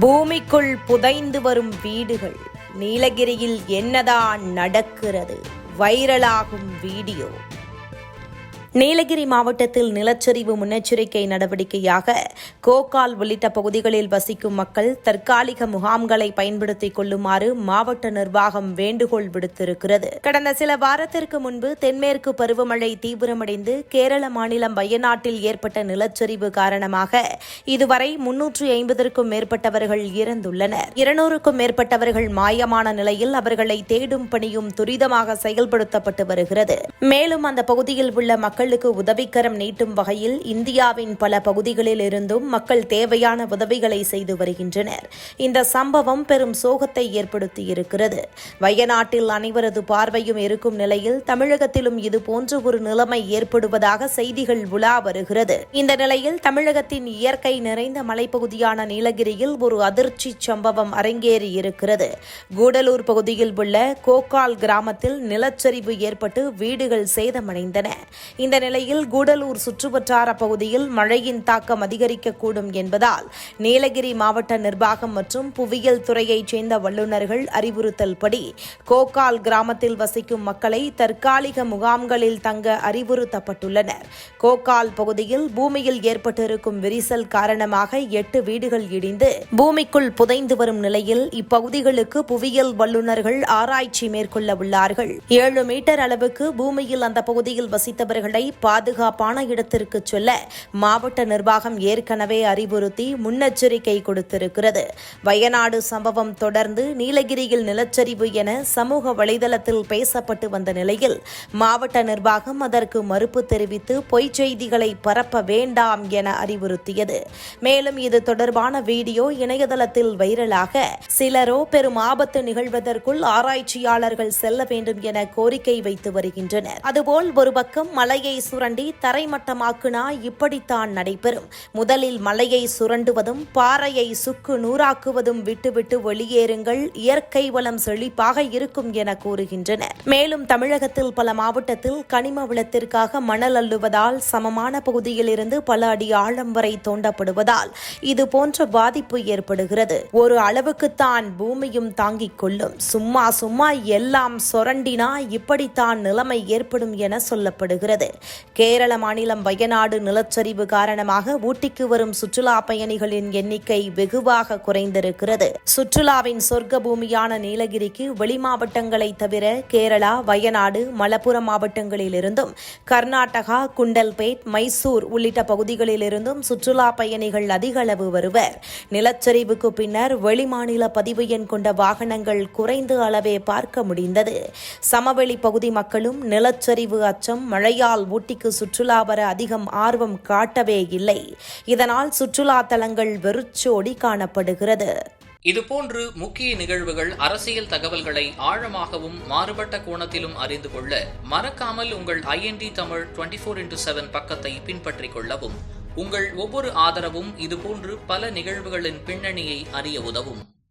பூமிக்குள் புதைந்து வரும் வீடுகள். நீலகிரியில் என்னதான் நடக்கிறது? வைரலாகும் வீடியோ. நீலகிரி மாவட்டத்தில் நிலச்சரிவு முன்னெச்சரிக்கை நடவடிக்கையாக கோகால் உள்ளிட்ட பகுதிகளில் வசிக்கும் மக்கள் தற்காலிக முகாம்களை பயன்படுத்திக் கொள்ளுமாறு மாவட்ட நிர்வாகம் வேண்டுகோள் விடுத்திருக்கிறது. கடந்த சில வாரத்திற்கு முன்பு தென்மேற்கு பருவமழை தீவிரமடைந்து கேரள மாநிலம் வயநாட்டில் ஏற்பட்ட நிலச்சரிவு காரணமாக இதுவரை முன்னூற்று ஐம்பதற்கும் மேற்பட்டவர்கள் இறந்துள்ளனர். இருநூறுக்கும் மேற்பட்டவர்கள் மாயமான நிலையில் அவர்களை தேடும் பணியும் துரிதமாக செயல்படுத்தப்பட்டு வருகிறது. மேலும் அந்த பகுதியில் உள்ள மக்கள் மக்களுக்கு உதவிக்கரம் நீட்டும் வகையில் இந்தியாவின் பல பகுதிகளில் இருந்தும் மக்கள் தேவையான உதவிகளை செய்து வருகின்றனர். இந்த சம்பவம் பெரும் சோகத்தை ஏற்படுத்தியிருக்கிறது. வயநாட்டில் அனைவரது பார்வையும் இருக்கும் நிலையில் தமிழகத்திலும் இதுபோன்ற ஒரு நிலைமை ஏற்படுவதாக செய்திகள் உலா வருகிறது. இந்த நிலையில் தமிழகத்தின் இயற்கை நிறைந்த மலைப்பகுதியான நீலகிரியில் ஒரு அதிர்ச்சி சம்பவம் அரங்கேறியிருக்கிறது. கூடலூர் பகுதியில் உள்ள கோக்கால் கிராமத்தில் நிலச்சரிவு ஏற்பட்டு வீடுகள் சேதமடைந்தன. இந்த இந்த நிலையில் கூடலூர் சுற்றுவட்டார பகுதியில் மழையின் தாக்கம் அதிகரிக்கக்கூடும் என்பதால் நீலகிரி மாவட்ட நிர்வாகம் மற்றும் புவியியல் துறையைச் சேர்ந்த வல்லுநர்கள் அறிவுறுத்தல்படி கோக்கால் கிராமத்தில் வசிக்கும் மக்களை தற்காலிக முகாம்களில் தங்க அறிவுறுத்தப்பட்டுள்ளனர். கோக்கால் பகுதியில் பூமியில் ஏற்பட்டிருக்கும் விரிசல் காரணமாக எட்டு வீடுகள் இடிந்து பூமிக்குள் புதைந்து வரும் நிலையில் இப்பகுதிகளுக்கு புவியியல் வல்லுநர்கள் ஆராய்ச்சி மேற்கொள்ள உள்ளார்கள். ஏழு மீட்டர் அளவுக்கு பூமியில் அந்த பகுதியில் வசித்தவர்களை பாதுகாப்பான இடத்திற்கு செல்ல மாவட்ட நிர்வாகம் ஏற்கனவே அறிவுறுத்தி முன்னெச்சரிக்கை கொடுத்திருக்கிறது. வயநாடு சம்பவம் தொடர்ந்து நீலகிரியில் நிலச்சரிவு என சமூக வலைதளத்தில் பேசப்பட்டு வந்த நிலையில் மாவட்ட நிர்வாகம் அதற்கு மறுப்பு தெரிவித்து பொய்ச் செய்திகளை பரப்ப வேண்டாம் என அறிவுறுத்தியது. மேலும் இது தொடர்பான வீடியோ இணையதளத்தில் வைரலாக சிலரோ பெரும் ஆபத்து நிகழ்வதற்குள் ஆராய்ச்சியாளர்கள் செல்ல வேண்டும் என கோரிக்கை வைத்து வருகின்றனர். அதுபோல் ஒரு பக்கம் மலையை சுரண்டி தரைமட்டமாக்குனா இப்படித்தான் நடைபெறும். முதலில் மலையை சுரண்டுவதும் பாறையை சுக்கு நூறாக்குவதும் விட்டுவிட்டு வெளியேறுங்கள் இயற்கை வளம் செழிப்பாக இருக்கும் என கூறுகின்றனர். மேலும் தமிழகத்தில் பல மாவட்டத்தில் கனிம வளத்திற்காக மணல் அள்ளுவதால் சமமான பகுதியிலிருந்து பல அடி ஆழம் வரை தோண்டப்படுவதால் இது போன்ற பாதிப்பு ஏற்படுகிறது. ஒரு அளவுக்குத்தான் பூமியும் தாங்கிக் கொள்ளும். சும்மா சும்மா எல்லாம் சொரண்டினா இப்படித்தான் நிலைமை ஏற்படும் என சொல்லப்படுகிறது. கேரள மாநிலம் வயநாடு நிலச்சரிவு காரணமாக ஊட்டிக்கு வரும் சுற்றுலா பயணிகளின் எண்ணிக்கை வெகுவாக குறைந்திருக்கிறது. சுற்றுலாவின் சொர்க்க பூமியான நீலகிரிக்கு வெளி மாவட்டங்களை தவிர கேரளா வயநாடு மலப்புரம் மாவட்டங்களிலிருந்தும் கர்நாடகா குண்டல்பேட் மைசூர் உள்ளிட்ட பகுதிகளிலிருந்தும் சுற்றுலா பயணிகள் அதிக அளவு வருவர். நிலச்சரிவுக்கு பின்னர் வெளிமாநில பதிவு எண் கொண்ட வாகனங்கள் குறைந்த அளவே பார்க்க முடிந்தது. சமவெளி பகுதி மக்களும் நிலச்சரிவு அச்சம் மழையால் ஊட்டிக்கு சுற்றுலா வர அதிகம் ஆர்வம் காட்டவே இல்லை. இதனால் சுற்றுலா தலங்கள் வெறிச்சோடி காணப்படுகிறது இதுபோன்று முக்கிய நிகழ்வுகள் அரசியல் தகவல்களை ஆழமாகவும் மாறுபட்ட கோணத்திலும் அறிந்து கொள்ள மறக்காமல் உங்கள் IND Tamil twenty four into seven பக்கத்தை பின்பற்றிக் கொள்ளவும். உங்கள் ஒவ்வொரு ஆதரவும் இதுபோன்று பல நிகழ்வுகளின் பின்னணியை அறிய உதவும்.